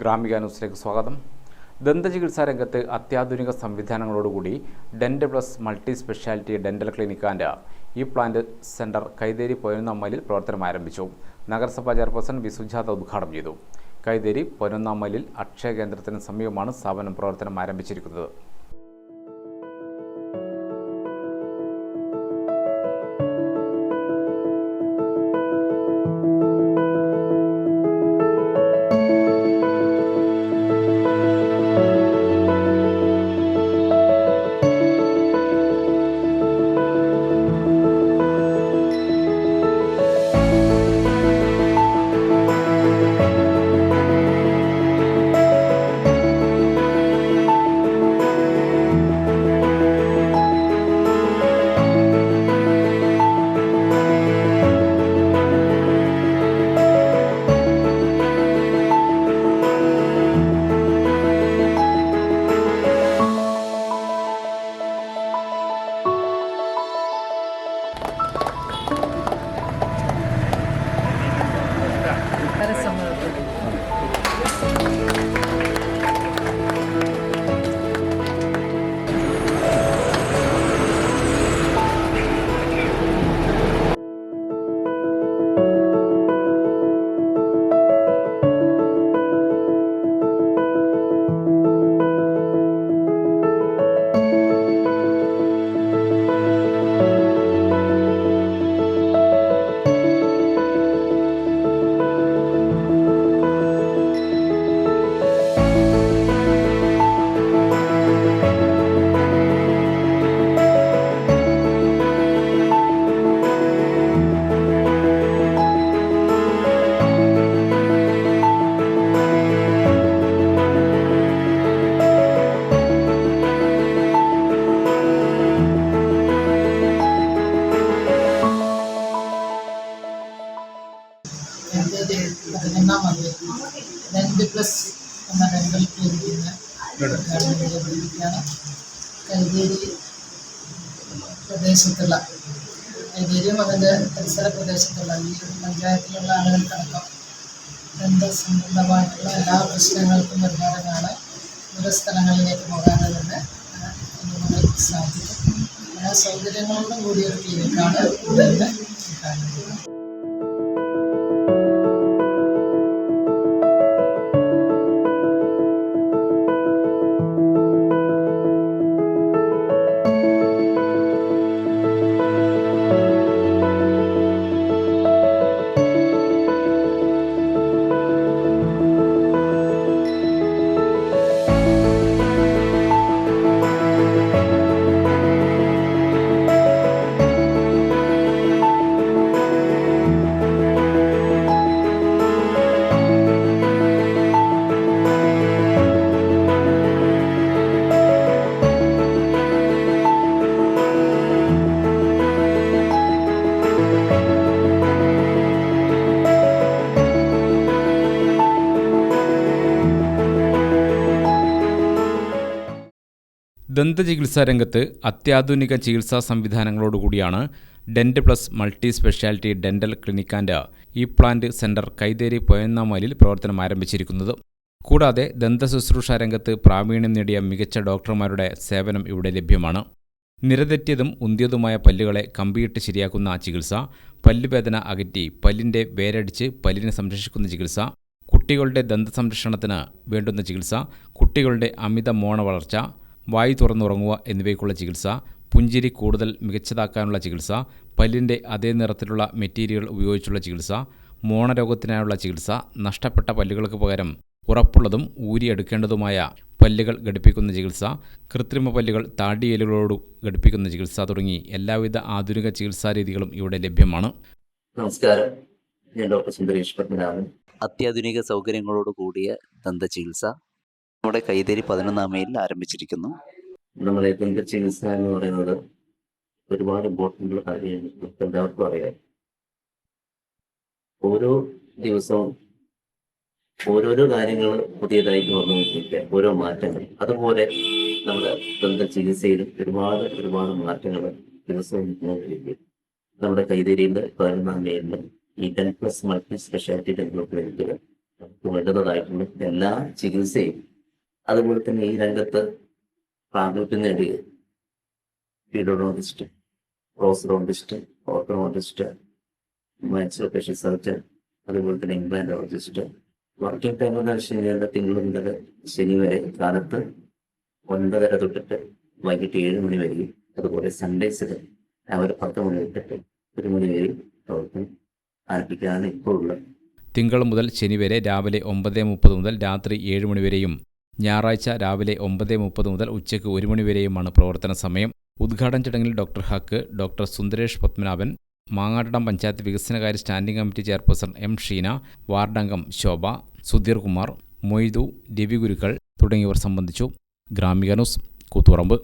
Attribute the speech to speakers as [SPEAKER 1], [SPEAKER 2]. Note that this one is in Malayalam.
[SPEAKER 1] ഗ്രാമിക ന്യൂസിലേക്ക് സ്വാഗതം. ദന്തചികിത്സാ രംഗത്ത് അത്യാധുനിക സംവിധാനങ്ങളോടുകൂടി Dent Plus multi speciality dental clinic and implant centre Kaitheri പൊയനമ്മലിൽ പ്രവർത്തനം ആരംഭിച്ചു. നഗരസഭാ ചെയർപേഴ്സൺ വി. സുജാത ഉദ്ഘാടനം ചെയ്തു. കൈതേരി പൊന്നമ്മലിൽ അക്ഷയ കേന്ദ്രത്തിന് സമീപമാണ് സ്ഥാപനം പ്രവർത്തനം ആരംഭിച്ചിരിക്കുന്നത്.
[SPEAKER 2] എന്റെ പതിനൊന്നാം മതി രണ്ട് പ്ലസ് എന്ന ക്ലിനിക്കിന് ഉദ്ഘാടനം ചെയ്തിരിക്കുകയാണ് കൈതേരി പ്രദേശത്തുള്ള കൈതേരിയും അതിന്റെ പരിസര പ്രദേശത്തുള്ള ഈ പഞ്ചായത്തിലുള്ള ആളുകൾക്കടക്കം ദന്ത സംബന്ധമായിട്ടുള്ള എല്ലാ പ്രശ്നങ്ങൾക്കും പരിഹാരമാണ്. ദൂര സ്ഥലങ്ങളിലേക്ക് പോകാതെ തന്നെ നമുക്ക് സാധിക്കും. എല്ലാ സൗകര്യങ്ങളോടും കൂടിയൊരു ക്ലിനിക്കാണ് ഇതെന്ന്
[SPEAKER 1] ദന്തചികിത്സാ രംഗത്ത് അത്യാധുനിക ചികിത്സാ സംവിധാനങ്ങളോടുകൂടിയാണ് Dent Plus multi speciality dental clinic and implant centre Kaitheri പൊയന്നമലിൽ പ്രവർത്തനം ആരംഭിച്ചിരിക്കുന്നത്. കൂടാതെ ദന്ത ശുശ്രൂഷ രംഗത്ത് പ്രാവീണ്യം നേടിയ മികച്ച ഡോക്ടർമാരുടെ സേവനം ഇവിടെ ലഭ്യമാണ്. നിരതെറ്റിയതും ഉന്തിയതുമായ പല്ലുകളെ കമ്പിയിട്ട് ശരിയാക്കുന്ന ചികിത്സ പല്ലുവേദന അകറ്റി പല്ലിന്റെ വേരടിച്ച് പല്ലിനെ സംരക്ഷിക്കുന്ന ചികിത്സ കുട്ടികളുടെ ദന്ത സംരക്ഷണത്തിന് വേണ്ടുന്ന ചികിത്സ കുട്ടികളുടെ അമിത മോണ വളർച്ച വായു തുറന്നുറങ്ങുക എന്നിവയ്ക്കുള്ള ചികിത്സ പുഞ്ചിരി കൂടുതൽ മികച്ചതാക്കാനുള്ള ചികിത്സ പല്ലിന്റെ അതേ നിറത്തിലുള്ള മെറ്റീരിയൽ ഉപയോഗിച്ചുള്ള ചികിത്സ മോണരോഗത്തിനായുള്ള ചികിത്സ നഷ്ടപ്പെട്ട പല്ലുകൾക്ക് പകരം ഉറപ്പുള്ളതും ഊരിയെടുക്കേണ്ടതുമായ പല്ലുകൾ ഘടിപ്പിക്കുന്ന ചികിത്സ കൃത്രിമ പല്ലുകൾ താടിയേലുകളോട് ഘടിപ്പിക്കുന്ന ചികിത്സ തുടങ്ങി എല്ലാവിധ ആധുനിക ചികിത്സാ രീതികളും ഇവിടെ ലഭ്യമാണ്.
[SPEAKER 3] നമസ്കാരം. ഞാൻ ഡോക്ടർ സുന്ദരേഷ് പത്മനാഭൻ.
[SPEAKER 4] അത്യാധുനിക സൗകര്യങ്ങളോട് കൂടിയ ദന്ത ചികിത്സ. നമ്മുടെ കൈതേരി പതിനൊന്നാം മൈലിൽ ആരംഭിച്ചിരിക്കുന്നു.
[SPEAKER 3] നമ്മുടെ ദന്ത ചികിത്സ എന്ന് പറയുന്നത് ഒരുപാട് ഇമ്പോർട്ടന്റ് കാര്യമാണ്. നമുക്ക് എല്ലാവർക്കും അറിയാം. ഓരോ ദിവസവും ഓരോരോ കാര്യങ്ങൾ പുതിയതായിട്ട് വന്നുകൊണ്ടിരിക്കുക ഓരോ മാറ്റങ്ങൾ. അതുപോലെ നമ്മുടെ ദന്ത ചികിത്സയിലും ഒരുപാട് ഒരുപാട് മാറ്റങ്ങൾ ദിവസവും നമ്മുടെ കൈതേരിയിൽ പതിനൊന്നാം മേലിൽ ഈ ടെൻ പ്ലസ് മൾട്ടി സ്പെഷ്യാലിറ്റി ഡെവലപ്പ് ക്ലിനിക്കിൽ നമുക്ക് വേണ്ടതായിട്ടുള്ള എല്ലാ ചികിത്സയും അതുപോലെ തന്നെ ഈ രംഗത്ത് പ്രാഗൽഭ്യം നേടിയ പീഡോഡോണ്ടിസ്റ്റ് പ്രോസഡോണ്ടിസ്റ്റ് മാച്ച് ലൊക്കേഷൻ സർജൻ അതുപോലെ തന്നെ ഇംപ്ലാന്റോളജിസ്റ്റ് വർക്കിംഗ് ടൈം എന്ന് വെച്ച് കഴിഞ്ഞാൽ തിങ്കൾ മുതൽ ശനി വരെ കാലത്ത് ഒൻപതര തൊട്ടിട്ട് വൈകിട്ട് ഏഴ് മണി വരെയും അതുപോലെ സൺഡേസിൽ രാവിലെ പത്ത് മണി തൊട്ടിട്ട് ഒരു മണി വരെയും പ്രവർത്തനം ആരംഭിക്കാനാണ് ഇപ്പോൾ ഉള്ളത്
[SPEAKER 1] തിങ്കൾ മുതൽ ശനി വരെ രാവിലെ ഒമ്പത് മുപ്പത് മുതൽ രാത്രി ഏഴ് മണി വരെയും ഞായറാഴ്ച രാവിലെ ഒമ്പത് മുപ്പത് മുതൽ ഉച്ചയ്ക്ക് ഒരു മണിവരെയുമാണ് പ്രവർത്തന സമയം. ഉദ്ഘാടന ചടങ്ങിൽ ഡോക്ടർ ഹക്ക് ഡോക്ടർ സുന്ദരേഷ് പത്മനാഭൻ മാങ്ങാട്ടടം പഞ്ചായത്ത് വികസനകാര്യ standing committee chairperson M Sheena വാർഡംഗം Shobha Sudheer Kumar Moidu Ravi Gurukkal തുടങ്ങിയവർ സംബന്ധിച്ചു. ഗ്രാമിക ന്യൂസ് കൂത്തുപറമ്പ്.